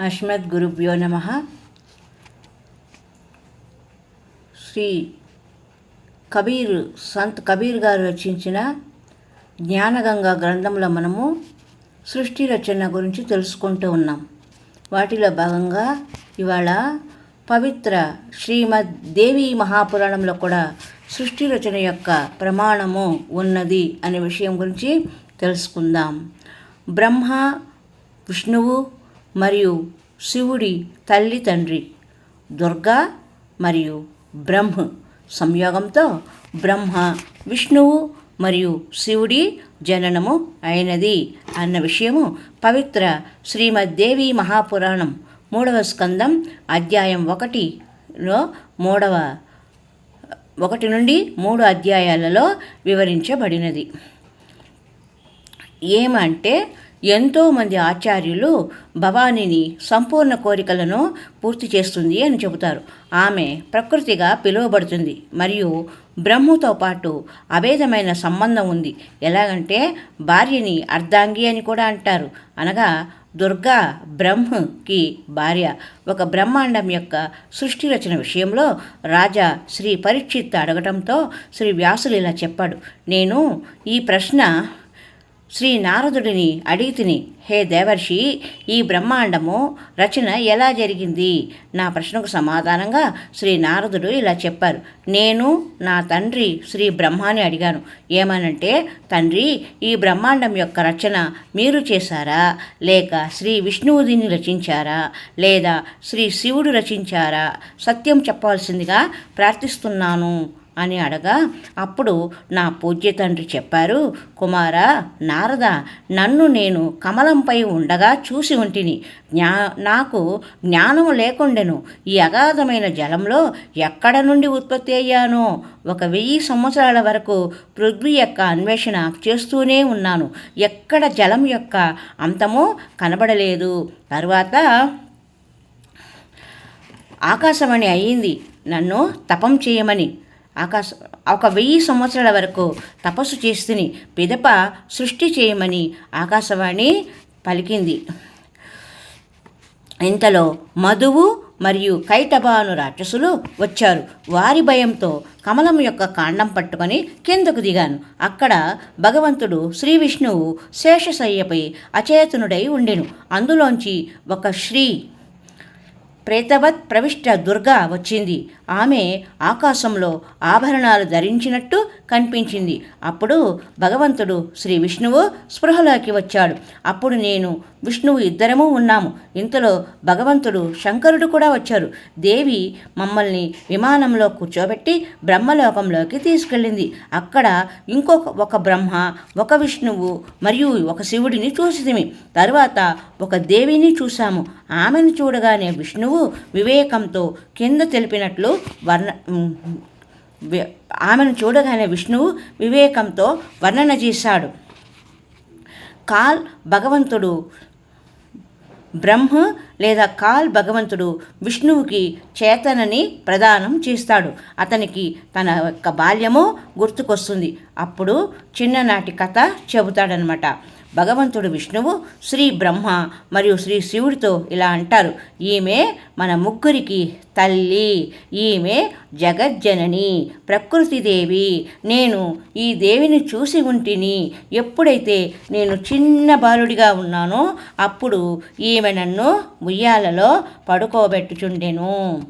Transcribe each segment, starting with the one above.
అస్మద్గురుభ్యో నమ. శ్రీ కబీర్ సంత్ కబీర్ గారు రచించిన జ్ఞానగంగా గ్రంథంలో మనము సృష్టి రచన గురించి తెలుసుకుంటూ ఉన్నాం. వాటిలో భాగంగా ఇవాళ పవిత్ర శ్రీమద్ దేవి మహాపురాణంలో కూడా సృష్టి రచన యొక్క ప్రమాణము ఉన్నది అనే విషయం గురించి తెలుసుకుందాం. బ్రహ్మ విష్ణువు మరియు శివుడి తల్లి తండ్రి దుర్గా మరియు బ్రహ్మ. సంయోగంతో బ్రహ్మ విష్ణువు మరియు శివుడి జననము అయినది అన్న విషయము పవిత్ర శ్రీమద్దేవి మహాపురాణం మూడవ స్కందం అధ్యాయం ఒకటిలో మూడవ ఒకటి నుండి మూడు అధ్యాయాలలో వివరించబడినది. ఏమంటే ఎంతోమంది ఆచార్యులు భవానీని సంపూర్ణ కోరికలను పూర్తి చేస్తుంది అని చెబుతారు. ఆమె ప్రకృతిగా పిలువబడుతుంది మరియు బ్రహ్మతో పాటు అభేదమైన సంబంధం ఉంది. ఎలాగంటే భార్యని అర్ధాంగి అని కూడా అంటారు. అనగా దుర్గా బ్రహ్మకి భార్య. ఒక బ్రహ్మాండం యొక్క సృష్టి రచన విషయంలో రాజా శ్రీ పరీక్షిత్ అడగటంతో శ్రీ వ్యాసులు ఇలా చెప్పాడు. నేను ఈ ప్రశ్న శ్రీ నారదుడిని అడిగితిని హే దేవర్షి ఈ బ్రహ్మాండము రచన ఎలా జరిగింది? నా ప్రశ్నకు సమాధానంగా శ్రీ నారదుడు ఇలా చెప్పారు. నేను నా తండ్రి శ్రీ బ్రహ్మాని అడిగాను. ఏమనంటే తండ్రి ఈ బ్రహ్మాండం యొక్క రచన మీరు చేశారా? లేక శ్రీ విష్ణువు దీన్ని రచించారా? లేదా శ్రీ శివుడు రచించారా? సత్యం చెప్పవలసిందిగా ప్రార్థిస్తున్నాను. అని అడగా అప్పుడు నా పూజ్య తండ్రి చెప్పారు కుమార నారద నన్ను నేను కమలంపై ఉండగా చూసి ఉంటిని. జ్ఞా నాకు జ్ఞానం లేకుండెను. ఈ అగాధమైన జలంలో ఎక్కడ నుండి ఉత్పత్తి అయ్యానో ఒక వెయ్యి సంవత్సరాల వరకు పృథ్వీ యొక్క అన్వేషణ చేస్తూనే ఉన్నాను. ఎక్కడ జలం యొక్క అంతమో కనబడలేదు. తర్వాత ఆకాశమణి అయ్యింది నన్ను తపం చేయమని ఆకాశ ఒక వెయ్యి సంవత్సరాల వరకు తపస్సు చేస్తుని పిదప సృష్టి చేయమని ఆకాశవాణి పలికింది. ఇంతలో మధువు మరియు కైటబాను రాక్షసులు వచ్చారు. వారి భయంతో కమలం యొక్క కాండం పట్టుకొని కిందకు దిగాను. అక్కడ భగవంతుడు శ్రీ విష్ణువు శేషశయ్యపై అచేతనుడై ఉండెను. అందులోంచి ఒక శ్రీ ప్రేతవత్ ప్రవిష్ట దుర్గా వచ్చింది. ఆమె ఆకాశంలో ఆభరణాలు ధరించినట్టు కనిపించింది. అప్పుడు భగవంతుడు శ్రీ విష్ణువు స్పృహలోకి వచ్చాడు. అప్పుడు నేను విష్ణువు ఇద్దరము ఉన్నాము. ఇంతలో భగవంతుడు శంకరుడు కూడా వచ్చారు. దేవి మమ్మల్ని విమానంలో కూర్చోబెట్టి బ్రహ్మలోకంలోకి తీసుకెళ్ళింది. అక్కడ ఇంకొక ఒక బ్రహ్మ ఒక విష్ణువు మరియు ఒక శివుడిని చూసిదిమి తరువాత ఒక దేవిని చూశాము. ఆమెను చూడగానే విష్ణువు వివేకంతో కింద తెలిపినట్లు వర్ణ ఆమెను చూడగానే విష్ణువు వివేకంతో వర్ణన చేశాడు. కాల్ భగవంతుడు బ్రహ్మ లేదా కాల్ భగవంతుడు విష్ణువుకి చేతనని ప్రదానం చేస్తాడు. అతనికి తన యొక్క బాల్యము గుర్తుకొస్తుంది. అప్పుడు చిన్ననాటి కథ చెబుతాడనమాట భగవంతుడు విష్ణువు శ్రీ బ్రహ్మ మరియు శ్రీ శివుడితో ఇలా అంటారు. ఈమె మన ముగ్గురికి తల్లి ఈమె జగజ్జనని ప్రకృతిదేవి నేను ఈ దేవిని చూసి ఉంటిని. ఎప్పుడైతే నేను చిన్న బాలుడిగా ఉన్నానో అప్పుడు ఈమె నన్ను ఉయ్యాలలో పడుకోబెట్టుచుండెను.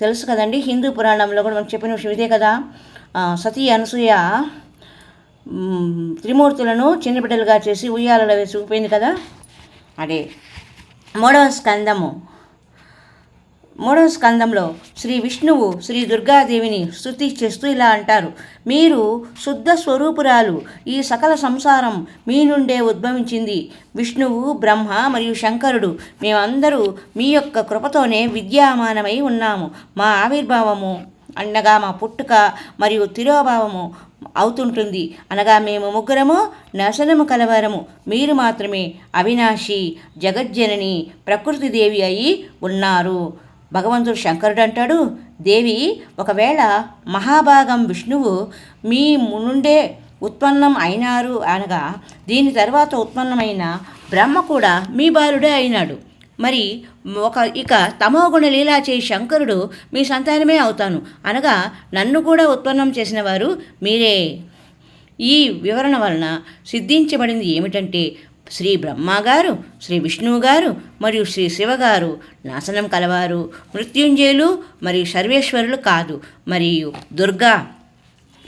తెలుసు కదండి హిందూ పురాణంలో కూడా మనం చెప్పిన విషయం ఇదే కదా? సతీ అనసూయ త్రిమూర్తులను చిన్న బిడ్డలుగా చేసి ఉయ్యాలలో వేసి ఊపింది కదా? అదే. మూడవ స్కందము. మూడవ స్కందంలో శ్రీ విష్ణువు శ్రీ దుర్గాదేవిని స్థుతి చేస్తూ ఇలా అంటారు. మీరు శుద్ధ స్వరూపురాలు. ఈ సకల సంసారం మీ నుండే ఉద్భవించింది. విష్ణువు బ్రహ్మ మరియు శంకరుడు. మేమందరూ మీ యొక్క కృపతోనే విద్యామానమై ఉన్నాము. మా ఆవిర్భావము. అనగా మా పుట్టుక మరియు తిరోభావము అవుతుంటుంది. అనగా మేము ముగ్గురము నశనము కలవరము. మీరు మాత్రమే అవినాశి జగజ్జనని ప్రకృతిదేవి అయి ఉన్నారు. భగవంతుడు శంకరుడు అంటాడు దేవి ఒకవేళ మహాభాగం విష్ణువు మీ నుండే ఉత్పన్నం అయినారు అనగా దీని తర్వాత ఉత్పన్నమైన బ్రహ్మ కూడా మీ బాలుడే అయినాడు. మరి ఒక ఇక తమోగుణ లీలా చేయి శంకరుడు మీ సంతానమే అవుతాను. అనగా నన్ను కూడా ఉత్పన్నం చేసిన వారు మీరే. ఈ వివరణ వలన సిద్ధించబడింది ఏమిటంటే శ్రీ బ్రహ్మగారు శ్రీ విష్ణువు గారు మరియు శ్రీ శివగారు నాశనం కలవారు. మృత్యుంజయులు మరియు సర్వేశ్వరులు కాదు. మరియు దుర్గా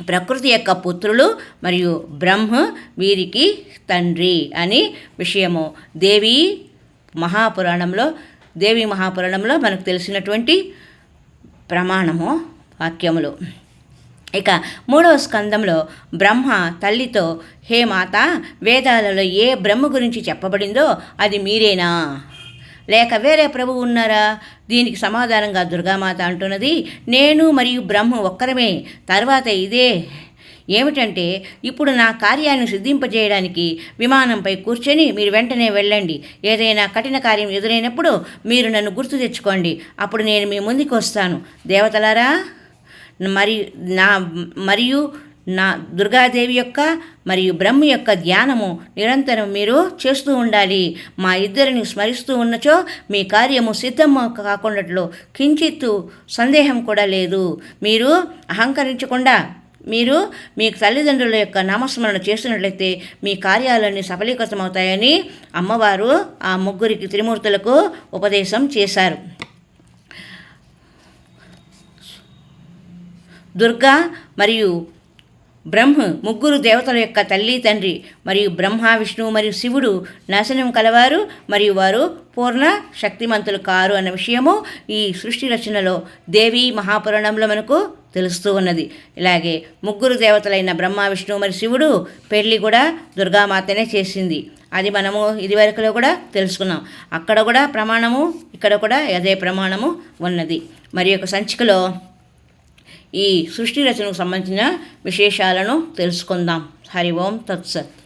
ప్రకృతి యొక్క పుత్రులు మరియు బ్రహ్మ వీరికి తండ్రి అని విషయము. దేవి మహాపురాణంలో దేవి మహాపురాణంలో మనకు తెలిసినటువంటి ప్రమాణము వాక్యములు. ఇక మూడవ స్కందంలో బ్రహ్మ తల్లితో హే మాత వేదాలలో ఏ బ్రహ్మ గురించి చెప్పబడిందో అది మీరేనా? లేక వేరే ప్రభువు ఉన్నారా? దీనికి సమాధానంగా దుర్గామాత అంటున్నది నేను మరియు బ్రహ్మ ఒక్కరమే తర్వాత ఇదే. ఏమిటంటే ఇప్పుడు నా కార్యాన్ని సిద్ధింపజేయడానికి విమానంపై కూర్చొని మీరు వెంటనే వెళ్ళండి. ఏదైనా కఠిన కార్యం ఎదురైనప్పుడు మీరు నన్ను గుర్తు తెచ్చుకోండి. అప్పుడు నేను మీ ముందుకు వస్తాను. దేవతలారా మరి నా మరియు నా దుర్గాదేవి యొక్క మరియు బ్రహ్మ యొక్క ధ్యానము నిరంతరం మీరు చేస్తూ ఉండాలి. మా ఇద్దరిని స్మరిస్తూ ఉన్నచో మీ కార్యము సిద్ధం కాకుండాట్లో కించిత్తు సందేహం కూడా లేదు. మీరు అహంకరించకుండా మీరు మీ తల్లిదండ్రుల యొక్క నామస్మరణ చేస్తున్నట్లయితే మీ కార్యాలన్నీ సఫలీకృతమవుతాయని అమ్మవారు ఆ ముగ్గురికి త్రిమూర్తులకు ఉపదేశం చేశారు. దుర్గా మరియు బ్రహ్మ ముగ్గురు దేవతల యొక్క తల్లి తండ్రి మరియు బ్రహ్మ విష్ణువు మరియు శివుడు నాశనం కలవారు మరియు వారు పూర్ణ శక్తిమంతులు కారు అన్న విషయము ఈ సృష్టి రచనలో దేవి మహాపురాణంలో మనకు తెలుస్తూ ఉన్నది. ఇలాగే ముగ్గురు దేవతలైన బ్రహ్మ విష్ణు మరి శివుడు పెళ్ళి కూడా దుర్గామాతనే చేసింది. అది మనము ఇదివరకులో కూడా తెలుసుకున్నాం. అక్కడ కూడా ప్రమాణము ఇక్కడ కూడా అదే ప్రమాణము ఉన్నది. మరి యొక్క సంచికలో ఈ సృష్టి రచనకు సంబంధించిన విశేషాలను తెలుసుకుందాం. హరి ఓం తత్సత్.